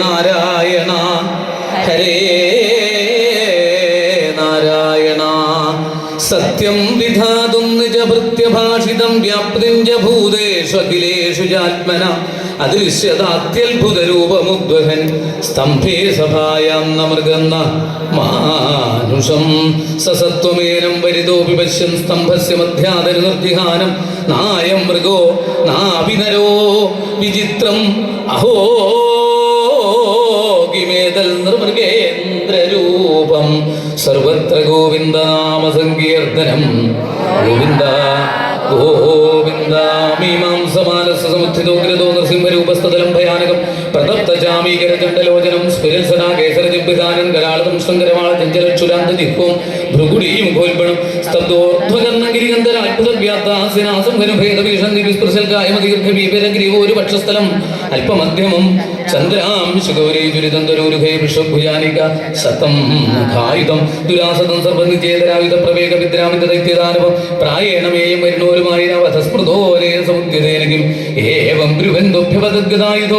നാരായണ ഹരേ നാരായണ. സത്യം വിധാതും നിജഭൃത്യഭാഷിതം വ്യാപ്തിം ച ഭൂതേഷു ചാത്മന. അദൃശ്യതാത്യത്ഭുതരൂപമുദ്വഹൻ സ്തംഭേ സഭായാം നമൃഗന്ന മാനുഷം. സസത്വമേനം വരിതോപി പശ്യൻ സ്തംഭസ്യ മധ്യാതരു നിർജിഹാനം നായം മൃഗോ നാഭിനരോ വിചിത്രം അഹോ നിർമൃഗേന്ദ്രരൂപം സർവത്ര ഗോവിന്ദ നാമസങ്കീർത്തനം ഗോവിന്ദ ഗോവിന്ദ മീമാംസമാനസ സമുദ്ധിതോ ഗ്രതോ നൃസിംഹരൂപസ്ഥതലം ഭയാനകം പ്രതപ്ത ചാമീകര ചണ്ഡലോചനം സ്ഫുരൽ സദാ കേസരജിബിധാനം കരാളതം ശങ്കരമാള ചഞ്ചലക്ഷുരാന്ത ജിഹ്വം അത്ഭുത മുഖോൽപണം സ്തബ്ദോർധ്വകർണഗിരിഗന്ധര അത്ഭുതവ്യാത്താസിനാസം ഘനഭേദഭീഷൺ ദിവിസ്പൃശൽ കായമദീർഘബീപരഗ്രീവോ ഒരു പക്ഷസ്ഥലം അല്പമധ്യമം ചന്ദ്രാം ദുരിതം ദുരിതന്തരൂരുഹേ വിശ്വഭുജാനിക സതം ഖായുധം ദുരാസതം സർവനിചേതരായുധ പ്രവേഗ വിദ്രാമിത ദൈത്യദാനവം പ്രായേണമേയം വരുണോരുമായി നവധസ്മൃതോരേ സമുദ്യതേനകിം ഏവം ബ്രുവന്തോഭ്യവദ്ഗതായുധോ